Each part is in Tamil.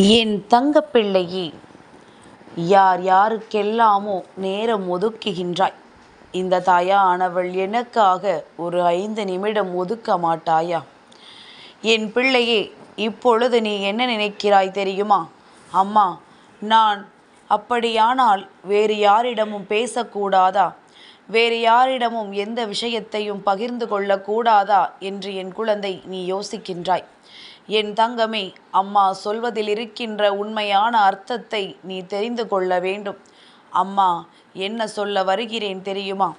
என் தங்கப்பிள்ளையே யார் யாருக்கெல்லாமோ நேரம் ஒதுக்குகின்றாய். இந்த தாயானவள் எனக்காக ஒரு ஐந்து நிமிடம் ஒதுக்க மாட்டாயா? என் பிள்ளையே இப்பொழுது நீ என்ன நினைக்கிறாய் தெரியுமா? அம்மா நான் அப்படியானால் வேறு யாரிடமும் பேசக்கூடாதா? வேறு யாரிடமும் எந்த விஷயத்தையும் பகிர்ந்து கொள்ளக்கூடாதா? என்று என் குழந்தை நீ யோசிக்கின்றாய். என் தங்கமே அம்மா சொல்வதில் இருக்கின்ற உண்மையான அர்த்தத்தை நீ தெரிந்து கொள்ள வேண்டும். அம்மா என்ன சொல்ல வருகிறேன் தெரியுமா?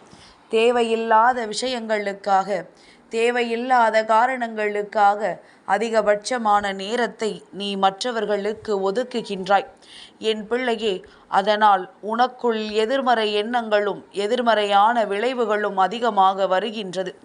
தேவையில்லாத விஷயங்களுக்காக தேவையில்லாத காரணங்களுக்காக அதிகபட்சமான நேரத்தை நீ மற்றவர்களுக்கு ஒதுக்குகின்றாய். என் பிள்ளையே அதனால் உனக்குள் எதிர்மறை எண்ணங்களும் எதிர்மறையான விளைவுகளும் அதிகமாக வருகின்றது.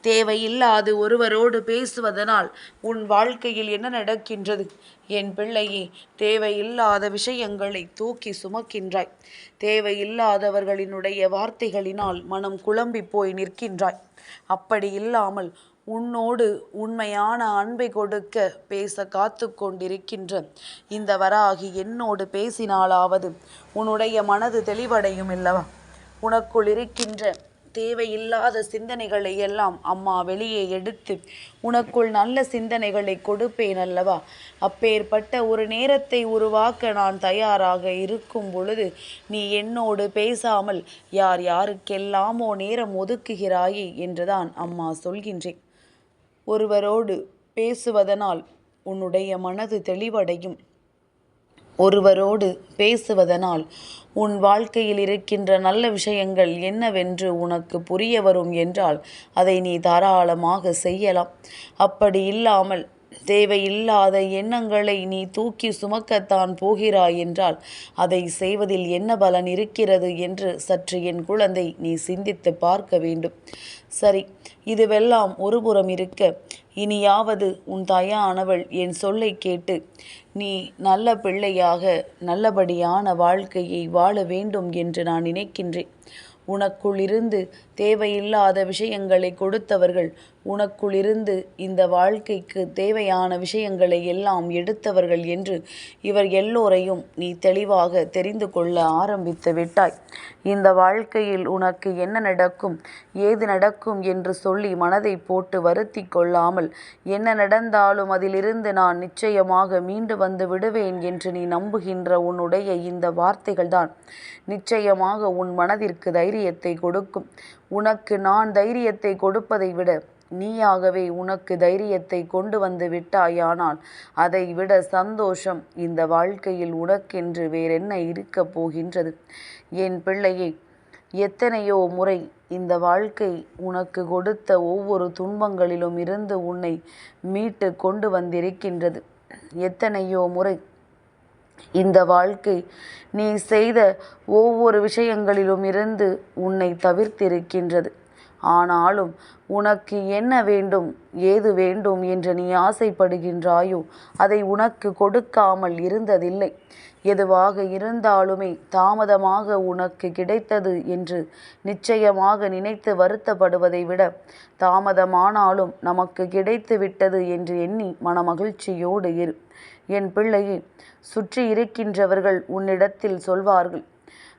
தேவையில்லாது ஒருவரோடு பேசுவதனால் உன் வாழ்க்கையில் என்ன நடக்கின்றது? என் பிள்ளையே தேவையில்லாத விஷயங்களை தூக்கி சுமக்கின்றாய். தேவையில்லாதவர்களினுடைய வார்த்தைகளினால் மனம் குழம்பி போய் நிற்கின்றாய். அப்படி இல்லாமல் உன்னோடு உண்மையான அன்பை கொடுக்க பேச காத்து கொண்டிருக்கின்ற இந்த வராகி என்னோடு பேசினாலாவது உன்னுடைய மனது தெளிவடையும் இல்லவா? உனக்குள் இருக்கின்ற தேவையில்லாத சிந்தனைகளை எல்லாம் அம்மா வெளியே எடுத்து உனக்குள் நல்ல சிந்தனைகளை கொடுப்பேன் அல்லவா? அப்பேற்பட்ட ஒரு நேரத்தை உருவாக்க நான் தயாராக இருக்கும் பொழுது நீ என்னோடு பேசாமல் யார் யாருக்கெல்லாமோ நேரம் ஒதுக்குகிறாயே என்றுதான் அம்மா சொல்கின்றேன். ஒருவரோடு பேசுவதனால் உன்னுடைய மனது தெளிவடையும். ஒருவரோடு பேசுவதனால் உன் வாழ்க்கையில் இருக்கின்ற நல்ல விஷயங்கள் என்னவென்று உனக்கு புரிய வரும் என்றால் அதை நீ தாராளமாக செய்யலாம். அப்படி இல்லாமல் தேவையில்லாத எண்ணங்களை நீ தூக்கி சுமக்கத்தான் போகிறாய் என்றால் அதை செய்வதில் என்ன பலன் இருக்கிறது என்று சற்று என் குழந்தை நீ சிந்தித்து பார்க்க வேண்டும். சரி இதுவெல்லாம் ஒருபுறம் இருக்க. இனியாவது உன் தாயானவள் என் சொல்லை கேட்டு நீ நல்ல பிள்ளையாக நல்லபடியான வாழ்க்கையை வாழ வேண்டும் என்று நான் நினைக்கின்றேன். உனக்குள் இருந்து தேவையில்லாத விஷயங்களை கொடுத்தவர்கள் உனக்குள்ளிருந்து இந்த வாழ்க்கைக்கு தேவையான விஷயங்களை எல்லாம் எடுத்தவர்கள் என்று இவர் எல்லோரையும் நீ தெளிவாக தெரிந்து கொள்ள ஆரம்பித்து விட்டாய். இந்த வாழ்க்கையில் உனக்கு என்ன நடக்கும் ஏது நடக்கும் என்று சொல்லி மனதை போட்டு வருத்தி கொள்ளாமல் என்ன நடந்தாலும் அதிலிருந்து நான் நிச்சயமாக மீண்டு வந்து விடுவேன் என்று நீ நம்புகின்ற உன்னுடைய இந்த வார்த்தைகள்தான் நிச்சயமாக உன் மனதிற்கு தைரியத்தை கொடுக்கும். உனக்கு நான் தைரியத்தை கொடுப்பதை விட நீயாகவே உனக்கு தைரியத்தை கொண்டு வந்து விட்டாயானால் அதை விட சந்தோஷம் இந்த வாழ்க்கையில் உனக்கென்று வேறென்ன இருக்கப் போகின்றது? என் பிள்ளையை எத்தனையோ முறை இந்த வாழ்க்கை உனக்கு கொடுத்த ஒவ்வொரு துன்பங்களிலும் இருந்து உன்னை மீட்டு கொண்டு வந்திருக்கின்றது. எத்தனையோ முறை இந்த வாழ்க்கை நீ செய்த ஒவ்வொரு விஷயங்களிலும் இருந்து உன்னை தவிர்த்திருக்கின்றது. ஆனாலும் உனக்கு என்ன வேண்டும்? ஏது வேண்டும் என்று நீ ஆசைப்படுகின்றாயோ அதை உனக்கு கொடுக்காமல் இருந்ததில்லை. எதுவாக இருந்தாலுமே தாமதமாக உனக்கு கிடைத்தது என்று நிச்சயமாக நினைத்து வருத்தப்படுவதை விட தாமதமானாலும் நமக்கு கிடைத்து விட்டது என்று எண்ணி மனமகிழ்ச்சியோடு இரு. என் பிள்ளையை சுற்றி இருக்கின்றவர்கள் உன்னிடத்தில் சொல்வார்கள்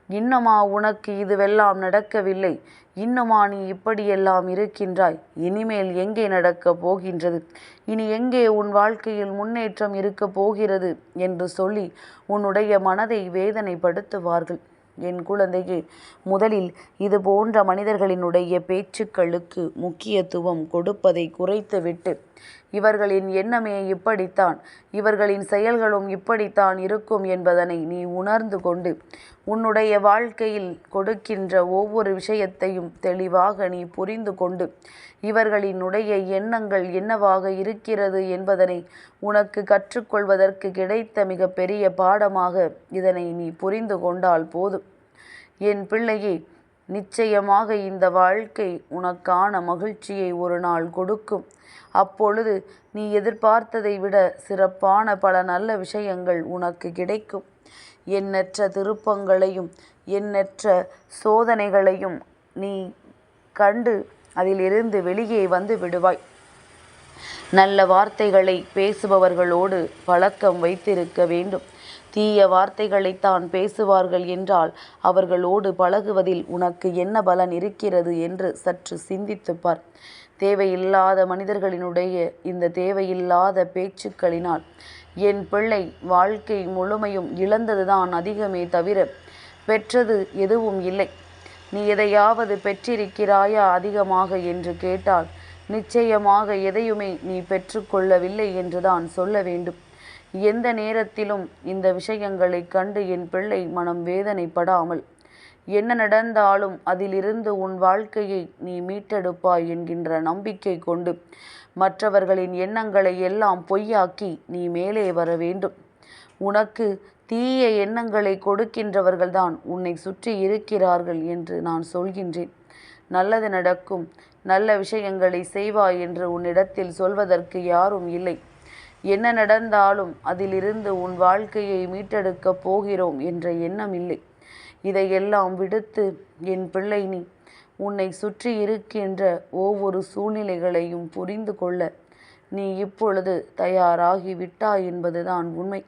இன்னமா உனக்கு இதுவெல்லாம் நடக்கவில்லை. இன்னுமா நீ இப்படியெல்லாம் இருக்கின்றாய். இனிமேல் எங்கே நடக்கப் போகின்றது? இனி எங்கே உன் வாழ்க்கையில் முன்னேற்றம் இருக்கப் போகிறது? என்று சொல்லி உன்னுடைய மனதை வேதனைப்படுத்துவார்கள். என் குழந்தையே முதலில் இது போன்ற மனிதர்களினுடைய பேச்சுக்களுக்கு முக்கியத்துவம் கொடுப்பதை குறைத்துவிட்டு இவர்களின் எண்ணமே இப்படித்தான் இவர்களின் செயல்களும் இப்படித்தான் இருக்கும் என்பதனை நீ உணர்ந்து கொண்டு உன்னுடைய வாழ்க்கையில் கொடுக்கின்ற ஒவ்வொரு விஷயத்தையும் தெளிவாக நீ புரிந்து கொண்டு இவர்களினுடைய எண்ணங்கள் என்னவாக இருக்கிறது என்பதனை உனக்கு கற்றுக்கொள்வதற்கு கிடைத்த மிக பெரிய பாடமாக இதனை நீ புரிந்து கொண்டால் போதும். என் பிள்ளையே நிச்சயமாக இந்த வாழ்க்கை உனக்கான மகிழ்ச்சியை ஒரு நாள் கொடுக்கும். அப்பொழுது நீ எதிர்பார்த்ததை விட சிறப்பான பல நல்ல விஷயங்கள் உனக்கு கிடைக்கும். எண்ணற்ற திருப்பங்களையும் எண்ணற்ற சோதனைகளையும் நீ கண்டு அதிலிருந்து வெளியே வந்து விடுவாய். நல்ல வார்த்தைகளை பேசுபவர்களோடு பழக்கம் வைத்திருக்க வேண்டும். தீய வார்த்தைகளைத்தான் பேசுவார்கள் என்றால் அவர்களோடு பழகுவதில் உனக்கு என்ன பலன் இருக்கிறது என்று சற்று சிந்தித்து பார் தேவையில்லாத மனிதர்களினுடைய இந்த தேவையில்லாத பேச்சுக்களினால் என் பிள்ளை வாழ்க்கை முழுமையும் இழந்ததுதான் அதிகமே தவிர பெற்றது எதுவும் இல்லை. நீ எதையாவது பெற்றிருக்கிறாயா அதிகமாக என்று கேட்டால் நிச்சயமாக எதையுமே நீ பெற்றுக்கொள்ளவில்லை என்றுதான் சொல்ல வேண்டும். எந்த நேரத்திலும் இந்த விஷயங்களை கண்டு என் பிள்ளை மனம் வேதனைப்படாமல் என்ன நடந்தாலும் அதிலிருந்து உன் வாழ்க்கையை நீ மீட்டெடுப்பாய் என்கின்ற நம்பிக்கை கொண்டு மற்றவர்களின் எண்ணங்களை எல்லாம் பொய்யாக்கி நீ மேலே வர வேண்டும். உனக்கு தீய எண்ணங்களை கொடுக்கின்றவர்கள்தான் உன்னை சுற்றி இருக்கிறார்கள் என்று நான் சொல்கின்றேன். நல்லது நடக்கும் நல்ல விஷயங்களை செய்வாய் என்று உன்னிடத்தில் சொல்வதற்கு யாரும் இல்லை. என்ன நடந்தாலும் அதிலிருந்து உன் வாழ்க்கையை மீட்டெடுக்கப் போகிறோம் என்ற எண்ணம் இல்லை. இதையெல்லாம் விடுத்து என் பிள்ளை நீ உன்னை சுற்றி இருக்கின்ற ஒவ்வொரு சூழ்நிலைகளையும் புரிந்து கொள்ள. நீ இப்பொழுது தயாராகி விட்டாய் என்பதுதான் உண்மை.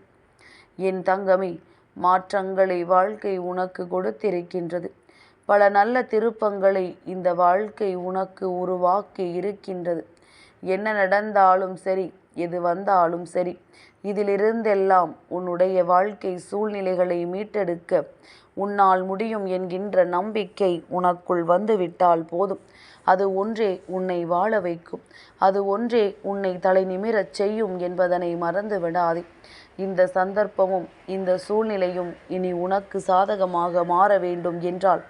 என் தங்கமே மாற்றங்களை வாழ்க்கை உனக்கு கொடுத்திருக்கின்றது. பல நல்ல திருப்பங்களை இந்த வாழ்க்கை உனக்கு உருவாக்கி இருக்கின்றது. என்ன நடந்தாலும் சரி எது வந்தாலும் சரி. இதிலிருந்தெல்லாம் உன்னுடைய வாழ்க்கை சூழ்நிலைகளை மீட்டெடுக்க உன்னால் முடியும் என்கின்ற நம்பிக்கை உனக்குள் வந்துவிட்டால் போதும். அது ஒன்றே உன்னை வாழ வைக்கும். அது ஒன்றே உன்னை தலை நிமிரச் செய்யும் என்பதனை மறந்து விடாதே. இந்த சந்தர்ப்பமும் இந்த சூழ்நிலையும் இனி உனக்கு சாதகமாக மாற வேண்டும் என்றால்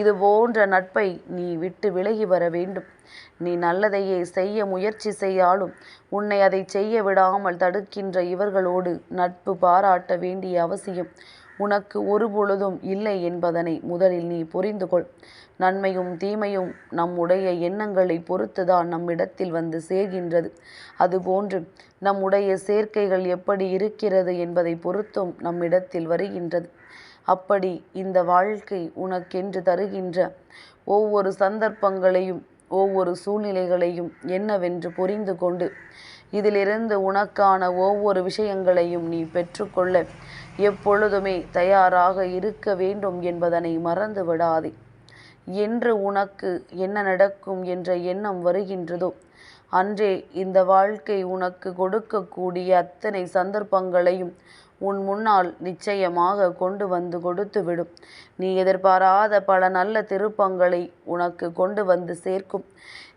இது போன்ற நட்பை நீ விட்டு விலகி வர வேண்டும். நீ நல்லதையே செய்ய முயற்சி செய்யாலும் உன்னை அதை செய்ய விடாமல் தடுக்கின்ற இவர்களோடு நட்பு பாராட்ட வேண்டிய அவசியம். உனக்கு ஒருபொழுதும் இல்லை என்பதனை முதலில் நீ புரிந்து கொள் நன்மையும் தீமையும் நம்முடைய எண்ணங்களை பொறுத்துதான் நம்மிடத்தில் வந்து சேர்கின்றது. அதுபோன்று நம்முடைய சேர்க்கைகள் எப்படி இருக்கிறது என்பதை பொறுத்தும் நம்மிடத்தில் வருகின்றது. அப்படி இந்த வாழ்க்கை உனக்கென்று தருகின்ற ஒவ்வொரு சந்தர்ப்பங்களையும் ஒவ்வொரு சூழ்நிலைகளையும் என்னவென்று புரிந்து கொண்டு இதிலிருந்து உனக்கான ஒவ்வொரு விஷயங்களையும் நீ பெற்றுக்கொள்ள எப்பொழுதுமே தயாராக இருக்க வேண்டும் என்பதனை மறந்து விடாதே. என்று உனக்கு என்ன நடக்கும் என்ற எண்ணம் வருகின்றதோ அன்றே இந்த வாழ்க்கை உனக்கு கொடுக்கக்கூடிய அத்தனை சந்தர்ப்பங்களையும் உன் முன்னால் நிச்சயமாக கொண்டு வந்து கொடுத்துவிடும் நீ எதிர்பாராத பல நல்ல திருப்பங்களை உனக்கு கொண்டு வந்து சேர்க்கும்.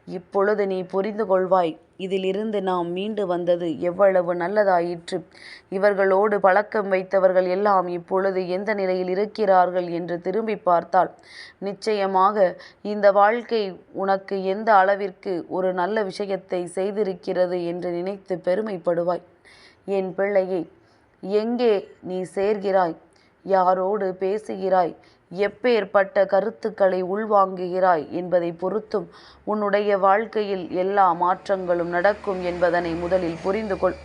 இப்பொழுது நீ புரிந்து கொள்வாய் இதிலிருந்து நாம் மீண்டு வந்தது எவ்வளவு நல்லதாயிற்று. இவர்களோடு பழக்கம் வைத்தவர்கள் எல்லாம் இப்பொழுது எந்த நிலையில் இருக்கிறார்கள் என்று திரும்பி பார்த்தால் நிச்சயமாக இந்த வாழ்க்கை உனக்கு எந்த அளவிற்கு ஒரு நல்ல விஷயத்தை செய்திருக்கிறது என்று நினைத்து பெருமைப்படுவாய். என் பிள்ளையை எங்கே நீ சேர்கிறாய்? யாரோடு பேசுகிறாய்? எப்பேற்பட்ட கருத்துக்களை உள்வாங்குகிறாய் என்பதை பொறுத்தும் உன்னுடைய வாழ்க்கையில் எல்லா மாற்றங்களும் நடக்கும் என்பதனை முதலில் புரிந்து கொள்.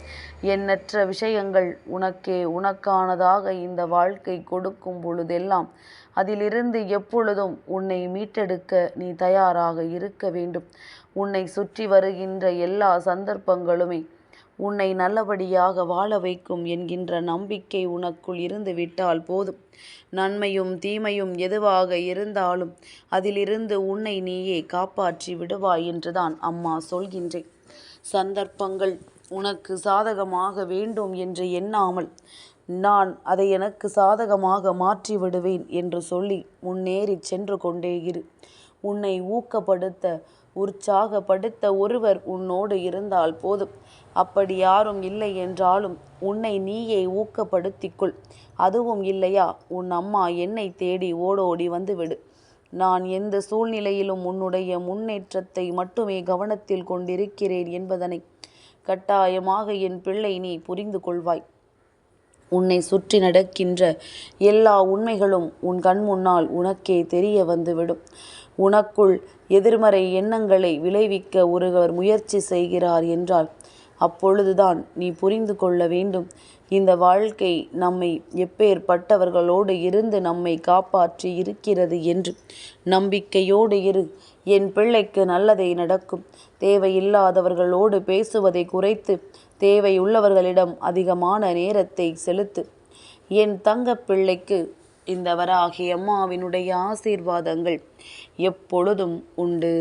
எண்ணற்ற விஷயங்கள் உனக்கே உனக்கானதாக இந்த வாழ்க்கை கொடுக்கும் பொழுதெல்லாம் அதிலிருந்து எப்பொழுதும் உன்னை மீட்டெடுக்க நீ தயாராக இருக்க வேண்டும். உன்னை சுற்றி வருகின்ற எல்லா சந்தர்ப்பங்களுமே உன்னை நல்லபடியாக வாழ வைக்கும் என்கின்ற நம்பிக்கை உனக்குள் இருந்து விட்டால் போதும். நன்மையும் தீமையும் எதுவாக இருந்தாலும் அதிலிருந்து உன்னை நீயே காப்பாற்றி விடுவாய் என்றுதான் அம்மா சொல்கின்றேன். சந்தர்ப்பங்கள் உனக்கு சாதகமாக வேண்டும் என்று எண்ணாமல் நான் அதை எனக்கு சாதகமாக மாற்றி விடுவேன் என்று சொல்லி முன்னேறி சென்று கொண்டே இரு. உன்னை ஊக்கப்படுத்த உற்சாகப்படுத்த ஒருவர் உன்னோடு இருந்தால் போதும். அப்படி யாரும் இல்லை என்றாலும் உன்னை நீயே ஊக்கப்படுத்திக்கொள். அதுவும் இல்லையா? உன் அம்மா என்னை தேடி ஓடோடி வந்துவிடு. நான் எந்த சூழ்நிலையிலும் உன்னுடைய முன்னேற்றத்தை மட்டுமே கவனத்தில் கொண்டிருக்கிறேன் என்பதனை கட்டாயமாக என் பிள்ளை நீ புரிந்து கொள்வாய். உன்னை சுற்றி நடக்கின்ற எல்லா உண்மைகளும் உன் கண் முன்னால் உனக்கே தெரிய வந்துவிடும். உனக்குள் எதிர்மறை எண்ணங்களை விளைவிக்க ஒருவர் முயற்சி செய்கிறார் என்றால் அப்பொழுதுதான் நீ புரிந்து கொள்ள வேண்டும். இந்த வாழ்க்கை நம்மை எப்பேற்பட்டவர்களோடு இருந்து நம்மை காப்பாற்றி இருக்கிறது என்று. நம்பிக்கையோடு இரு. என் பிள்ளைக்கு நல்லதே நடக்கும். தேவையில்லாதவர்களோடு பேசுவதை குறைத்து. தேவையுள்ளவர்களிடம் அதிகமான நேரத்தை செலுத்து. என் தங்க பிள்ளைக்கு இந்த வராகி அம்மாவினுடைய ஆசீர்வாதங்கள் எப்பொழுதும் உண்டு.